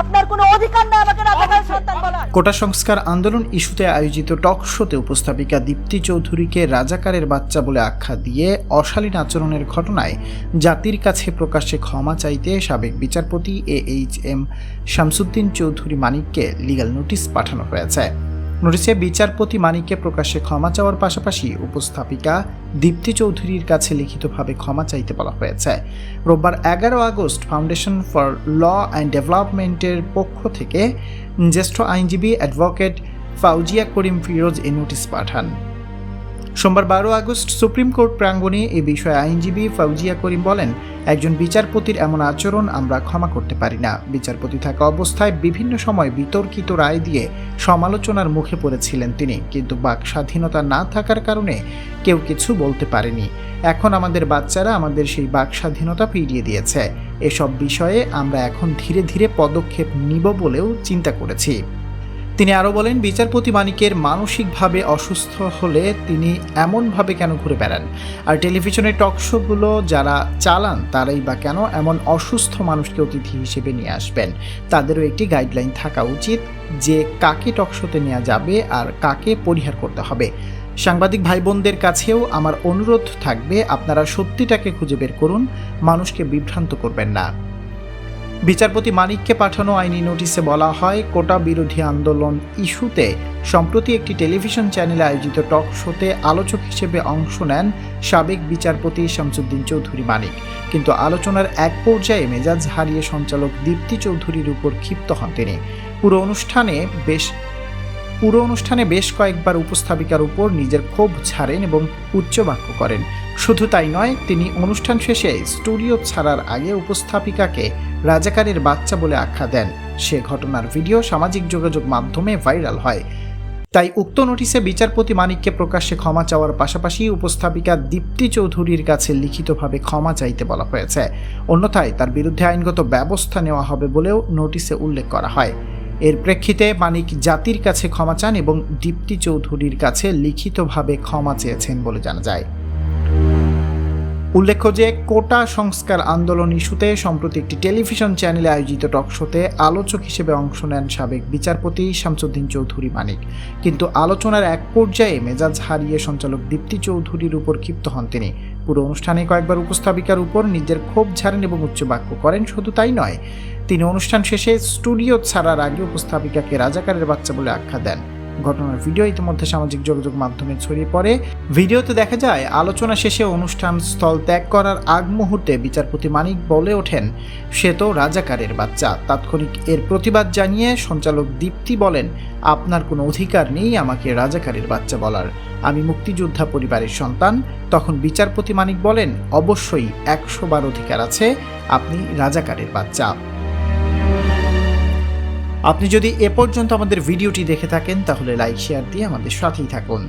আপনার কোনো অধিকার নেই আমাকে রাজাকারের সন্তান বলার। কোটা সংস্কার আন্দোলন ইস্যুতে আয়োজিত টক শোতে উপস্থাপিকা দীপ্তি চৌধুরীকে রাজাকারের বাচ্চা বলে আখ্যা দিয়ে অশালীন আচরণের ঘটনায় জাতির কাছে প্রকাশ্যে ক্ষমা চাইতে সাবেক বিচারপতি A H M Shamsuddin Chowdhury মানিককে legal notice পাঠানো হয়েছে। নোটিশে বিচারপতি মানিককে প্রকাশ্যে ক্ষমা চাওয়ার পাশাপাশি উপস্থাপিকা দীপ্তি চৌধুরীর কাছে লিখিতভাবে ক্ষমা চাইতে বলা হয়েছে। রোববার এগারো August foundation for law and ডেভেলপমেন্টের পক্ষ থেকে জ্যেষ্ঠ আইনজীবী অ্যাডভোকেট ফাউজিয়া করিম ফিরোজ এ নোটিশ পাঠান। সোমবার বারো আগস্ট সুপ্রিম কোর্ট প্রাঙ্গণে এ বিষয়ে আইনজীবী ফাউজিয়া করিম বলেন, একজন বিচারপতির এমন আচরণ আমরা ক্ষমা করতে পারি না। বিচারপতি থাকা অবস্থায় বিভিন্ন সময় বিতর্কিত রায় দিয়ে সমালোচনার মুখে পড়েছিলেন তিনি। কিন্তু বাক স্বাধীনতা না থাকার কারণে কেউ কিছু বলতে পারেনি। এখন আমাদের বাচ্চারা আমাদের সেই বাক স্বাধীনতা ফিরিয়ে দিয়েছে। এসব বিষয়ে আমরা এখন ধীরে ধীরে পদক্ষেপ নিব বলেও চিন্তা করেছি। তিনি আরও বলেন, বিচারপতি মানিকের মানসিকভাবে অসুস্থ হলে তিনি এমনভাবে কেন ঘুরে বেড়ান? আর টেলিভিশনের টক শোগুলো যারা চালান, তারাই বা কেন এমন অসুস্থ মানুষকে অতিথি হিসেবে নিয়ে আসবেন? তাদেরও একটি গাইডলাইন থাকা উচিত যে কাকে টক শোতে নেওয়া যাবে আর কাকে পরিহার করতে হবে। সাংবাদিক ভাই বোনদের কাছেও আমার অনুরোধ থাকবে, আপনারা সত্যিটাকে খুঁজে বের করুন, মানুষকে বিভ্রান্ত করবেন না। বিচারপতি মানিককে পাঠানো আইনি নোটিশে বলা হয়, কোটা বিরোধী আন্দোলন ইস্যুতে সম্প্রতি একটি টেলিভিশন চ্যানেলে আয়োজিত টক শোতে আলোচক হিসেবে অংশ নেন সাবেক বিচারপতি শামসুদ্দিন চৌধুরী মানিক। কিন্তু আলোচনার এক পর্যায়ে মেজাজ হারিয়ে সঞ্চালক দীপ্তি চৌধুরীর উপর ক্ষিপ্ত হন তিনি। পুরো অনুষ্ঠানে বেশ, পুরো অনুষ্ঠানে বেশ কয়েকবার উপস্থাপিকার উপর নিজের ক্ষোভ ছাড়েন এবং উচ্চবাক্য করেন। শুধু তাই নয়, তিনি অনুষ্ঠান শেষে স্টুডিও ছাড়ার আগে উপস্থাপিকাকে রাজাকারের বাচ্চা বলে আখ্যা দেন। সে ঘটনার ভিডিও সামাজিক যোগাযোগ মাধ্যমে ভাইরাল হয়। তাই উক্ত নোটিশে বিচারপতি মানিককে প্রকাশ্যে ক্ষমা চাওয়ার পাশাপাশি উপস্থাপিকা দীপ্তি চৌধুরীর কাছে লিখিতভাবে ক্ষমা চাইতে বলা হয়েছে। অন্যথায় তার বিরুদ্ধে আইনগত ব্যবস্থা নেওয়া হবে বলেও নোটিশে উল্লেখ করা হয়। এর প্রেক্ষিতে মানিক জাতির কাছে ক্ষমা চান এবং দীপ্তি চৌধুরীর কাছে লিখিতভাবে ক্ষমা চেয়েছেন বলে জানা যায়। উল্লেখ্য যে কোটা সংস্কার আন্দোলন ইস্যুতে সম্প্রতি একটি টেলিভিশন চ্যানেলে আয়োজিত টক শোতে আলোচক হিসেবে অংশ নেন সাবেক বিচারপতি শামসুদ্দিন চৌধুরী মানিক। কিন্তু আলোচনার এক পর্যায়ে মেজাজ হারিয়ে সঞ্চালক দীপ্তি চৌধুরীর উপর ক্ষিপ্ত হন তিনি। পুরো অনুষ্ঠানে কয়েকবার উপস্থাপিকার উপর নিজের ক্ষোভ ঝাড়েন এবং উচ্চ বাক্য করেন, শুধু তাই নয়, তিনি অনুষ্ঠান শেষে স্টুডিও ছাড়ার আগে উপস্থাপিকাকে রাজাকারের বাচ্চা বলে আখ্যা দেন। ঘটনার ভিডিও ইতিমধ্যে সামাজিক যোগাযোগ মাধ্যমে ছড়িয়ে পড়ে। ভিডিওতে দেখা যায়, আলোচনা শেষে অনুষ্ঠান স্থল ত্যাগ করার আগ মুহূর্তে বিচারপতি মানিক বলে ওঠেন, সে তো রাজাকারের বাচ্চা। তাৎক্ষণিক এর প্রতিবাদ জানিয়ে সঞ্চালক দীপ্তি বলেন, আপনার কোনো অধিকার নেই আমাকে রাজাকারের বাচ্চা বলার। আমি মুক্তিযোদ্ধা পরিবারের সন্তান। তখন বিচারপতি মানিক বলেন, অবশ্যই একশো বার অধিকার আছে, আপনি রাজাকারের বাচ্চা। আপনি যদি এ পর্যন্ত আমাদের ভিডিওটি দেখে থাকেন, তাহলে লাইক শেয়ার দিয়ে আমাদের সাথেই থাকুন।